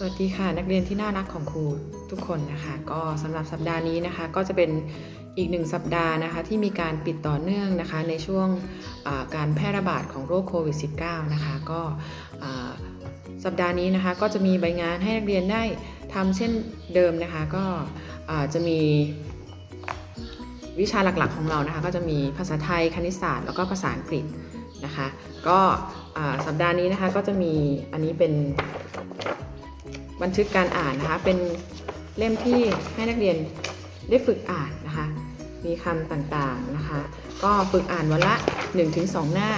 สวัสดีค่ะนักเรียนที่น่ารักของครูทุกคนนะคะ ก็สำหรับสัปดาห์นี้นะคะ ก็จะเป็น อีกหนึ่งสัปดาห์นะคะที่มีการปิดต่อเนื่องนะคะในช่วงการแพร่ระบาดของโรคโควิด -19 นะคะก็สัปดาห์นี้นะคะก็จะมีใบงานให้นักเรียนได้ทำเช่นเดิมนะคะก็จะมีวิชาหลักๆของเรานะคะก็จะมีภาษาไทยคณิตศาสตร์ แล้วก็ภาษาอังกฤษนะคะก็สัปดาห์นี้นะคะก็จะมีอันนี้เป็นบันทึกการอ่านนะคะเป็นเล่มที่ให้นักเรียนได้ฝึกอ่านนะคะ มีคำต่างๆนะคะ ก็ฝึกอ่านวันละ 1-2 หน้า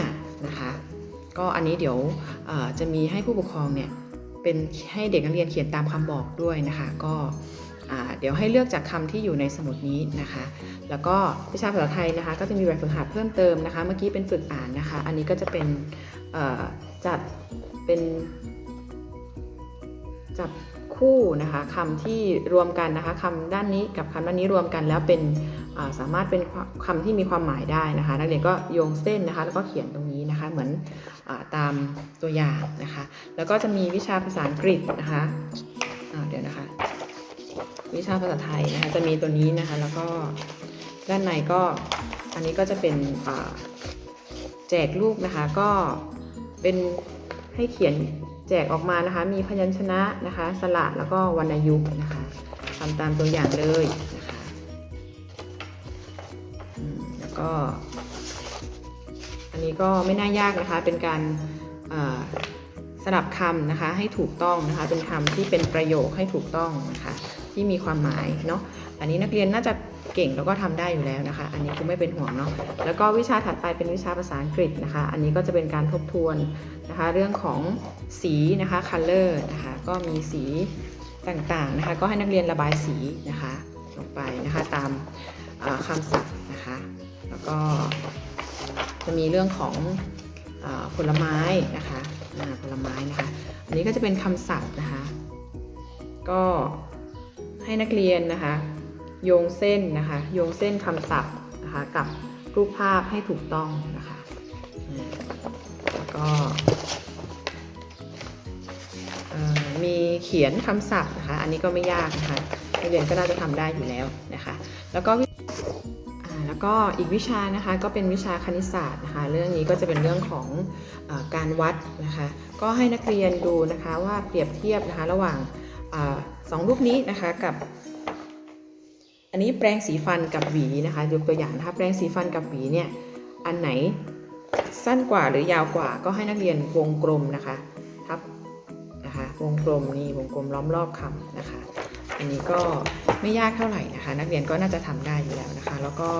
นะคะ ก็อันนี้เดี๋ยวจะมีให้ผู้ปกครองเนี่ยเป็นให้เด็กนักเรียนเขียนตามคำบอกด้วยนะคะ ก็เดี๋ยวให้เลือกจากคำที่อยู่ในสมุดนี้นะคะ แล้วก็วิชาภาษาไทยนะคะ ก็จะมีแบบฝึกหัดเพิ่มเติมนะคะ เมื่อกี้เป็นฝึกอ่านนะคะ อันนี้ก็จะเป็นจัดเป็นจับ คู่นะคะคำที่รวมกันนะคะคำด้านนี้กับคำด้านนี้รวมกันแล้วเป็นสามารถเป็นคำที่มีความหมายได้นะคะ นักเรียนก็โยงเส้นนะคะ แล้วก็เขียนตรงนี้นะคะเหมือนอตามตัวอย่างนะคะ แล้วก็จะมีวิชาภาษาอังกฤษนะคะเดี๋ยวนะคะ วิชาภาษาไทยนะคะจะมีตัวนี้นะคะ แล้วก็ด้านในก็อันนี้ก็จะเป็นแจกลูกนะคะก็เป็นให้เขียน แจกออกมานะคะ มีพยัญชนะนะคะ สระแล้วก็วรรณยุกต์นะคะทำตามตัวอย่างเลยนะคะแล้วก็ อันนี้ก็ไม่น่ายากนะคะ เป็นการสลับคำนะคะให้ถูกต้องนะคะ เป็นคำที่เป็นประโยคให้ถูกต้องนะคะ ที่มีความหมายเนาะอันนี้นักเรียนน่าจะเก่งแล้วก็ทำได้อยู่แล้วนะคะ อันนี้คือไม่เป็นห่วงเนาะแล้วก็วิชาถัดไปเป็นวิชาภาษาอังกฤษนะคะ อันนี้ก็จะเป็นการทบทวนนะคะ เรื่องของสีนะคะ color นะคะ ก็มีสีต่างๆนะคะ ก็ให้นักเรียนระบายสีนะคะลงไปนะคะตามคำศัพท์นะคะ แล้วก็จะมีเรื่องของอผลไม้นะคะผลไม้นะคะ อันนี้ก็จะเป็นคำศัพท์นะคะ ก็ ให้นักเรียนนะคะ โยงเส้นนะคะ โยงเส้นคำศัพท์นะคะกับรูปภาพให้ถูกต้องนะคะแล้วก็มีเขียนคำศัพท์นะคะ อันนี้ก็ไม่ยากนะคะนักเรียนก็น่าจะทำได้อยู่แล้วนะคะ แล้วก็แล้วก็อีกวิชานะคะก็เป็นวิชาคณิตศาสตร์นะคะเรื่องนี้ก็จะเป็นเรื่องของอการวัดนะคะ ก็ให้นักเรียนดูนะคะว่าเปรียบเทียบนะคะระหว่าง สองรูปนี้นะคะกับ อันนี้แปรงสีฟันกับหวีนะคะยกตัวอย่างนะคะแปรงสีฟันกับหวีเนี่ยอันไหนสั้นกว่าหรือยาวกว่าก็ให้นักเรียนวงกลมนะคะทับนะคะวงกลมนี่วงกลมล้อมรอบคำนะคะ อันนี้ก็ไม่ยากเท่าไหร่นะคะ นักเรียนก็น่าจะทำได้อยู่แล้วนะคะ แล้วก็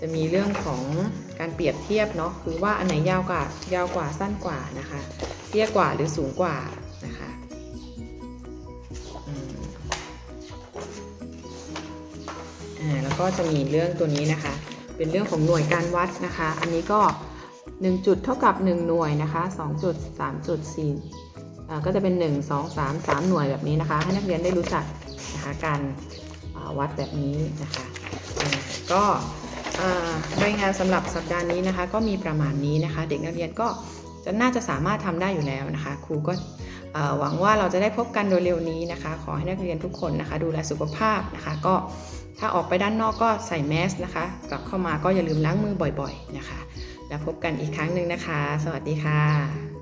จะมีเรื่องของการเปรียบเทียบเนาะคือว่าอันไหนยาวกว่ายาวกว่าสั้นกว่านะคะเตี้ยกว่าหรือสูงกว่านะคะ แล้วก็จะมีเรื่องตัวนี้นะคะ เป็นเรื่องของหน่วยการวัดนะคะ อันนี้ก็ 1 จุดเท่ากับ 1 หน่วยนะคะ2จุด3จุด4อ่าก็จะเป็น 1 2 3 3 หน่วยแบบนี้นะคะ ให้นักเรียนได้รู้จักนะคะการวัดแบบนี้นะคะ ก็รายงานสำหรับสัปดาห์นี้นะคะ ก็มีประมาณนี้นะคะ เด็กนักเรียนก็จะน่าจะสามารถทำได้อยู่แล้วนะคะ ครูก็ หวังว่าเราจะได้พบกันโดยเร็วนี้นะคะ ขอให้นักเรียนทุกคนนะคะ ดูแลสุขภาพนะคะ ก็ถ้าออกไปด้านนอกก็ใส่แมสนะคะ กลับเข้ามาก็อย่าลืมล้างมือบ่อยๆนะคะ แล้วพบกันอีกครั้งหนึ่งนะคะ สวัสดีค่ะ